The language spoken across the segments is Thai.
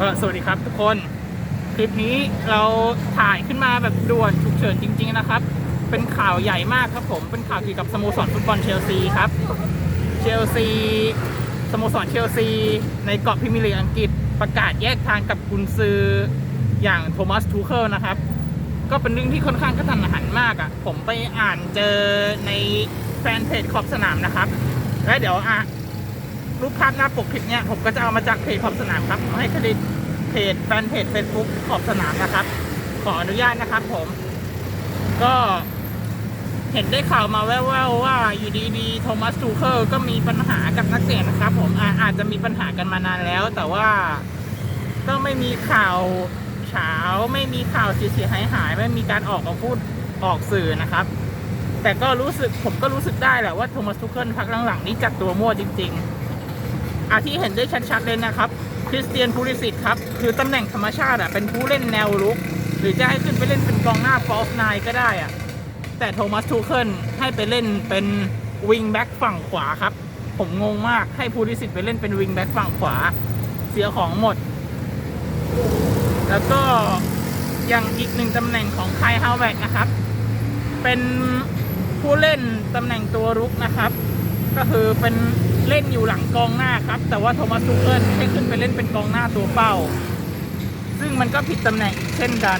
ก็สวัสดีครับทุกคน คลิปนี้เราถ่ายขึ้นมาแบบด่วนฉุกเฉินจริง ๆ นะครับ เป็นข่าวใหญ่มากครับผม เป็นข่าวเกี่ยวกับสโมสรฟุตบอลเชลซีครับ เชลซีสโมสรเชลซี ในเกาะพรีเมียร์ลีอังกฤษประกาศแยกทางกับกุนซืออย่างโทมัสทูเคิลนะครับ ก็เป็นเรื่องที่ค่อนข้างกระทันหันมากอะ่ะ ผมไปอ่านเจอในแฟนเพจขอบสนามนะครับ และเดี๋ยวอะ รูปภาพหน้าปกคลิปเนี้ยผมก็จะเอามาจากเพจขอบสนามครับให้เครดิตเพจแฟนเพจ Facebook ขอบสนามนะครับ ขออนุญาตนะครับผม ก็เห็นได้ข่าวมาแว่วๆว่าอยู่ดีๆโทมัสทูเคิลก็มีปัญหากับนักเตะนะครับผมอาอาจจะมีปัญหากันมานานแล้ว แต่ว่าก็ไม่มีข่าวเฉาไม่มีข่าวเสียหายหาย ไม่มีการออกมาพูดออกสื่อนะครับ แต่ก็รู้สึกผมก็รู้สึกได้แหละว่าโทมัสทูเคิลพักหลังๆนี้จัดตัวมั่วจริง ๆ อาที่เห็นได้ชัดๆเลยนะครับคริสเตียนพูลิสิตครับ คือตำแหน่งธรรมชาติอะเป็นผู้เล่นแนวรุก หรือจะให้ขึ้นไปเล่นเป็นกองหน้าฟอสไนก็ได้อะแต่โทมัสทูเคิลให้ไปเล่นเป็นวิงแบ็กฝั่งขวาครับ ผมงงมากให้พูลิสิตไปเล่นเป็นวิงแบ็กฝั่งขวา เสียของหมด แล้วก็อย่างอีกหนึ่งตำแหน่งของไคฮาวเวกนะครับ เป็นผู้เล่นตำแหน่งตัวรุกนะครับ ก็คือเป็น เล่นอยู่หลังกองหน้าครับ แต่ว่าโทมัสทูเคิลให้ขึ้นไปเล่นเป็นกองหน้าตัวเป้า ซึ่งมันก็ผิดตำแหน่งเช่นกัน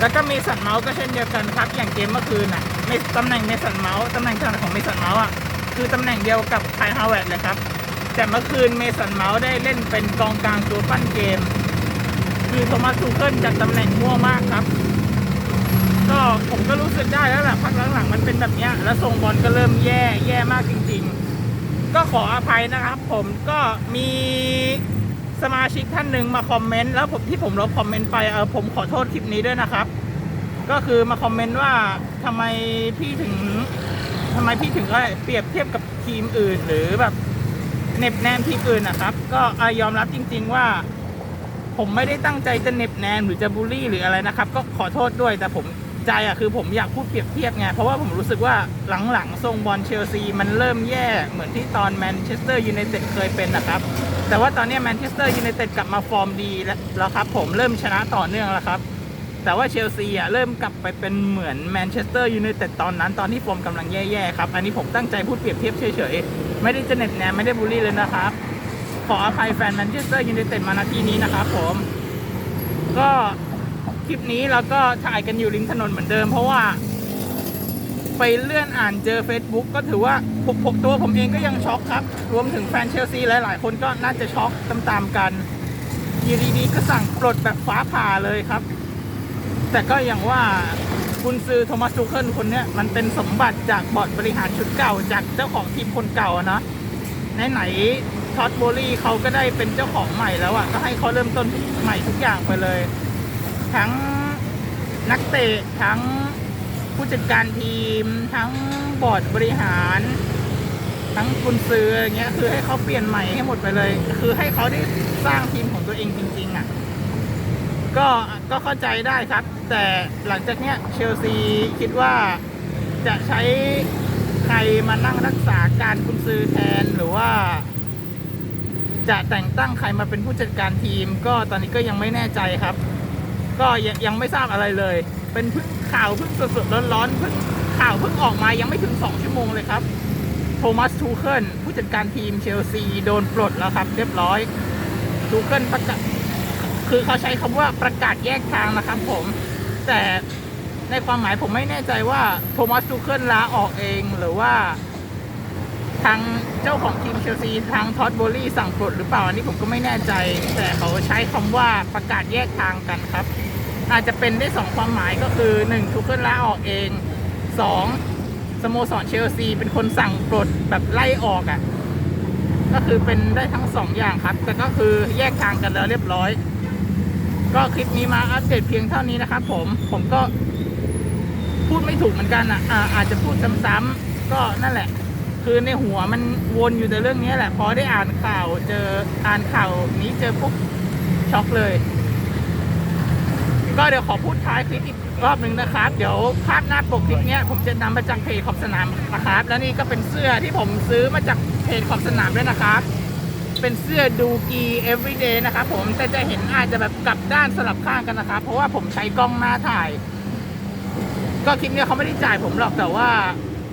แล้วก็เมสันเมาส์ก็เช่นเดียวกันครับ อย่างเกมเมื่อคืนน่ะในตำแหน่งเมสันเมาส์ตำแหน่งถนัดของเมสันเมาส์อะคือตำแหน่งเดียวกับไคฮาวเวร์ดเลยครับ แต่เมื่อคืนเมสันเมาส์ได้เล่นเป็นกองกลางตัวปั้นเกม คือโทมัสทูเคิลจัดตำแหน่งมั่วมากครับ ก็ผมก็รู้สึกได้แล้วแหละพักหลังๆมันเป็นแบบนี้แล้วทรงบอลก็เริ่มแย่แย่มากจริง ๆ ก็ขออภัยนะครับ ผมก็มีสมาชิกท่านหนึ่งมาคอมเมนต์แล้วผมที่ผมลบคอมเมนต์ไปเออผมขอโทษคลิปนี้ด้วยนะครับ ก็คือมาคอมเมนต์ว่าทำไมพี่ถึงทำไมพี่ถึงก็เปรียบเทียบกับทีมอื่น หรือแบบเน็บแนมทีมอื่นนะครับ ก็อยอมรับจริง ๆว่า ผมไม่ได้ตั้งใจจะเน็บแนมหรือจะบูลลี่หรืออะไรนะครับ ก็ขอโทษด้วยแต่ผม ใจอะคือผมอยากพูดเปรียบเทียบไง เพราะว่าผมรู้สึกว่าหลังๆทรงบอลเชลซีมันเริ่มแย่เหมือนที่ตอนแมนเชสเตอร์ยูไนเต็ดเคยเป็นนะครับ แต่ว่าตอนนี้แมนเชสเตอร์ยูไนเต็ดกลับมาฟอร์มดีแล้วครับ ผมเริ่มชนะต่อเนื่องแล้วครับ แต่ว่าเชลซีอะเริ่มกลับไปเป็นเหมือนแมนเชสเตอร์ยูไนเต็ดตอนนั้น ตอนที่ฟอร์มกำลังแย่ๆครับ อันนี้ผมตั้งใจพูดเปรียบเทียบเฉยๆ ไม่ได้จะเหน็บแนมไม่ได้บูลลี่เลยนะครับ ขออภัยแฟนแมนเชสเตอร์ยูไนเต็ดมาณที่นี้นะครับผม ก็ คลิปนี้เราก็ถ่ายกันอยู่ริมถนนเหมือนเดิม เพราะว่า ไปเลื่อนอ่านเจอ Facebook ก็ถือว่าผมผมตัวผมเองก็ยังช็อกครับ รวมถึงแฟนเชลซีหลายๆ คนก็น่าจะช็อกตามๆกันอยูดีๆก็สั่งปลดแบบฟ้าผ่าเลยครับ แต่ก็อย่างว่าคุณซื้อโทมัสทูเคิลคนนี้มันเป็นสมบัติจากบอร์ดบริหารชุดเก่า จากเจ้าของทีมคนเก่าอะนะไหนๆท็อตโบลี่เขาก็ได้เป็นเจ้าของใหม่แล้วอะก็ให้เขาเริ่มต้นใหม่ทุกอย่างไปเลย ทั้งนักเตะทั้งผู้จัดการทีม ทั้งบอร์ดบริหาร ทั้งกุนซืออย่างเงี้ยคือให้เขาเปลี่ยนใหม่ให้หมดไปเลย คือให้เขาได้สร้างทีมของตัวเองจริง ๆอะก็ก็เข้าใจได้ครับ แต่หลังจากเนี้ยเชลซีคิดว่าจะใช้ใครมานั่งรักษาการกุนซือแทนหรือว่า จะแต่งตั้งใครมาเป็นผู้จัดการทีม ก็ตอนนี้ก็ยังไม่แน่ใจครับ ก็ยังยังไม่ทราบอะไรเลย เป็นเพิ่งข่าวเพิ่งสดๆร้อนๆเพิ่งข่าวเพิ่งออกมายังไม่ถึง 2 ชั่วโมงเลยครับ โทมัสทูเคิลผู้จัดการทีมเชลซีโดนปลดแล้วครับ เรียบร้อย ทูเคิลประกาศคือเขาใช้คำว่าประกาศแยกทางนะครับผม แต่ในความหมายผมไม่แน่ใจว่าโทมัสทูเคิลลาออกเองหรือว่า ทางเจ้าของทีมเชลซีทางท็อตโบลี่สั่งปลดหรือเปล่า อันนี้ผมก็ไม่แน่ใจ แต่เขาใช้คำว่าประกาศแยกทางกันครับ อาจจะเป็นได้สองความหมายก็คือหนึ่งทูเคิลลาออกเองสองสโมสรเชลซีเป็นคนสั่งปลดแบบไล่ออกอะ่ะ ก็คือเป็นได้ทั้งสองอย่างครับ แต่ก็คือแยกทางกันแล้วเรียบร้อย ก็คลิปนี้มาอัปเดตเพียงเท่านี้นะครับผมผมก็พูดไม่ถูกเหมือนกันอะอาจจะพูดซ้ำๆก็นั่นแหละ คือในหัวมันวนอยู่แต่เรื่องนี้แหละ พอได้อ่านข่าวเจออ่านข่าวนี้เจอปุ๊บช็อกเลย ก็เดี๋ยวขอพูดท้ายคลิปอีกรอบหนึ่งนะครับ เดี๋ยวภาพหน้าปกคลิปนี้ผมจะนำมาจากเพจขอบสนามนะครับ แล้วนี่ก็เป็นเสื้อที่ผมซื้อมาจากเพจขอบสนามด้วยนะครับ เป็นเสื้อดูกี everyday นะครับผมแต่จะเห็นอาจจะแบบกลับด้านสลับข้างกันนะครับ เพราะว่าผมใช้กล้องหน้าถ่าย ก็คลิปนี้เขาไม่ได้จ่ายผมหรอกแต่ว่า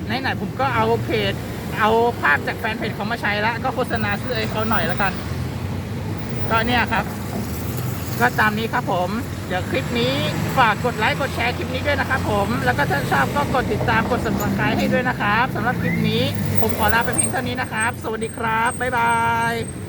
ไหนๆผมก็เอาเพจ เอาภาพจากแฟนเพจเขามาใช้แล้ว ก็โฆษณาเสื้อให้เขาหน่อยแล้วกัน ก็เนี่ยครับ ก็ตามนี้ครับผม เดี๋ยวคลิปนี้ฝากกดไลค์กดแชร์คลิปนี้ด้วยนะครับผม แล้วก็ถ้าชอบก็กดติดตามกด subscribe ให้ด้วยนะครับสำหรับคลิปนี้ ผมขอลาไปเพียงเท่านี้นะครับ สวัสดีครับ บ๊ายบาย